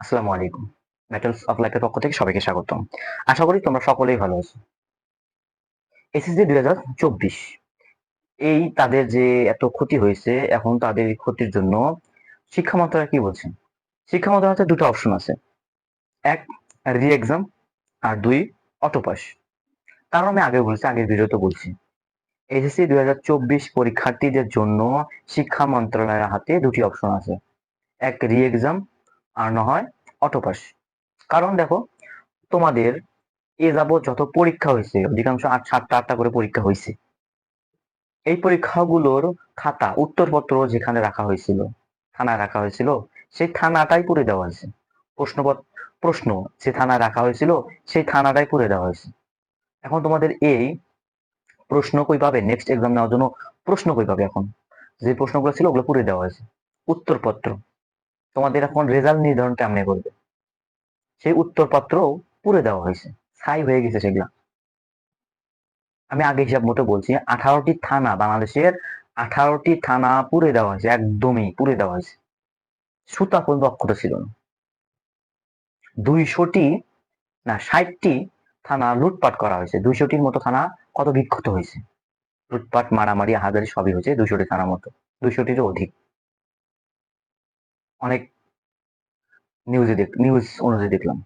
আসসালামু আলাইকুম। Battles of লাইফের পক্ষ থেকে সবাইকে স্বাগতম। আশা করি তোমরা সকলেই ভালো আছো। এসএসসি দুই হাজার চব্বিশ। এই তাদের যে এত ক্ষতি হয়েছে, এখন তাদের ক্ষতির জন্য শিক্ষা মন্ত্রণালয় কি বলছেন শিক্ষা মন্ত্রণালয়ের দুটো অপশন আছে। এক রি এক্সাম আর দুই অটোপাস কারণ আমি আগে বলছি, আগের ভিডিওতে বলছি। এসএসসি দুই হাজার চব্বিশ পরীক্ষার্থীদের জন্য শিক্ষা মন্ত্রণালয়ের হাতে দুটি অপশন আছে। এক রি এক্সাম আর না হয় অটোপাস কারণ দেখো, তোমাদের এ যাবৎ যত পরীক্ষা হয়েছে, অধিকাংশ আট, সাতটা, আটটা করে পরীক্ষা হয়েছে। এই পরীক্ষাগুলোর খাতা, উত্তরপত্র যেখানে রাখা হয়েছিল, থানায় রাখা হয়েছিল, সেই থানাটাই পুরে দেওয়া হয়েছে। প্রশ্নপত্র প্রশ্ন যে থানায় রাখা হয়েছিল, সেই থানাটাই পুরে দেওয়া হয়েছে। এখন তোমাদের এই প্রশ্ন কই পাবে? নেক্সট এক্সাম নেওয়ার জন্য প্রশ্ন কই পাবে এখন? যে প্রশ্নগুলো ছিল, ওগুলো পুরে দেওয়া হয়েছে। উত্তরপত্র। তোমাদের এখন রেজাল্ট নির্ধারণ কেমনে করবে? সেই উত্তরপত্র পুরে দেওয়া হয়েছে। ছাই হয়ে গেছে সেগুলা। আমি আগে হিসাব মতো বলছি, আঠারোটি থানা, বাংলাদেশের আঠারোটি থানা পুরে দেওয়া হয়েছে, একদমই পুরে দেওয়া হয়েছে। সুতা পর্যন্ত অক্ষত ছিল না। দুইশোটি না, ষাটটি থানা লুটপাট করা হয়েছে। দুইশোটির মতো থানা কত বিক্ষত হয়েছে? লুটপাট, মারামারি, হাজারি সবই হয়েছে দুইশোটি থানার মতো। দুইশোটিরও অধিক। অনেক নিউজে দেখ নিউজ অনুযায়ী দেখলাম।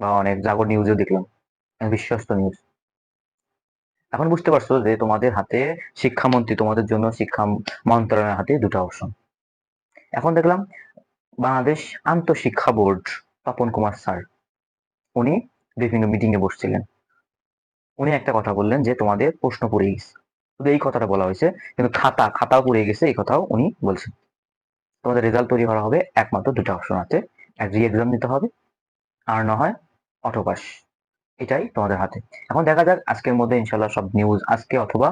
বা অনেক জাগর নিউজেও দেখলাম। বিশ্বস্ত নিউজ এখন বুঝতে পারছ যে তোমাদের হাতে শিক্ষামন্ত্রী, তোমাদের জন্য শিক্ষা মন্ত্রণালয়ের হাতে দুটো অপশন এখন দেখলাম বাংলাদেশ আন্তঃশিক্ষা বোর্ড, তপন কুমার স্যার, উনি বিভিন্ন মিটিং এ বসছিলেন। উনি একটা কথা বললেন যে তোমাদের প্রশ্ন পড়ে গেছে। শুধু এই কথাটা বলা হয়েছে, কিন্তু খাতা, খাতাও পড়ে গেছে, এই কথাও উনি বলছেন। তোমাদের রেজাল্ট তৈরি করা হবে, একমাত্র দুটো অপশন আছে। রি এক্সাম দিতে হবে, আর না হয় অটোপাস এটাই তোমাদের হাতে। এখন দেখা যাক আজকের মধ্যে ইনশাল্লাহ সব নিউজ আজকে অথবা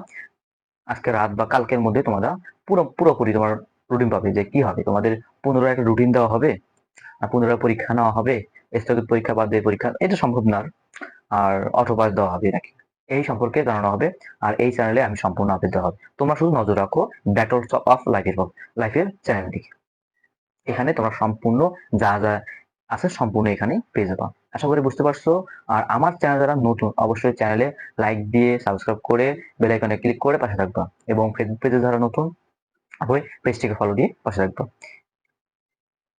আজকে রাত বা কালকের মধ্যে তোমরা পুরো, পুরোপুরি তোমার রুটিন পাবে যে কি হবে। তোমাদের পুনরায় একটা রুটিন দেওয়া হবে, আর পুনরায় পরীক্ষা নেওয়া হবে, স্থগিত পরীক্ষা বাদ দিয়ে পরীক্ষা, এটা সম্ভব না আর। অটোপাস দেওয়া হবে নাকি? এই সম্পর্কে জানানো হবে, আর এই চ্যানেলে আমি সম্পূর্ণ আপডেট দেওয়া হবে। তোমরা শুধু নজর রাখো ব্যাটলস অফ লাইফের লাইফের চ্যানেল দিকে। এখানে তোমরা সম্পূর্ণ যা যা আছে সম্পূর্ণ এখানে পেয়ে যাবা। আশা করি বুঝতে পারছ। আর আমার চ্যানেল যারা নতুন, অবশ্যই চ্যানেলে লাইক দিয়ে, সাবস্ক্রাইব করে, বেল আইকনে ক্লিক করে পাশে থাকবা এবং ফেসবুক পেজে যারা নতুন, অবশ্যই পেজটিকে ফলো দিয়ে পাশে থাকবা।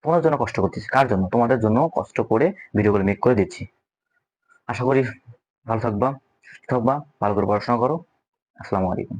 তোমাদের জন্য কষ্ট করতেছি। কার জন্য? তোমাদের জন্য কষ্ট করে ভিডিওগুলো মেক করে দিচ্ছি। আশা করি ভালো থাকবা, সুস্থ থাকবা, ভালো করে পড়াশোনা করো। আসসালামু আলাইকুম।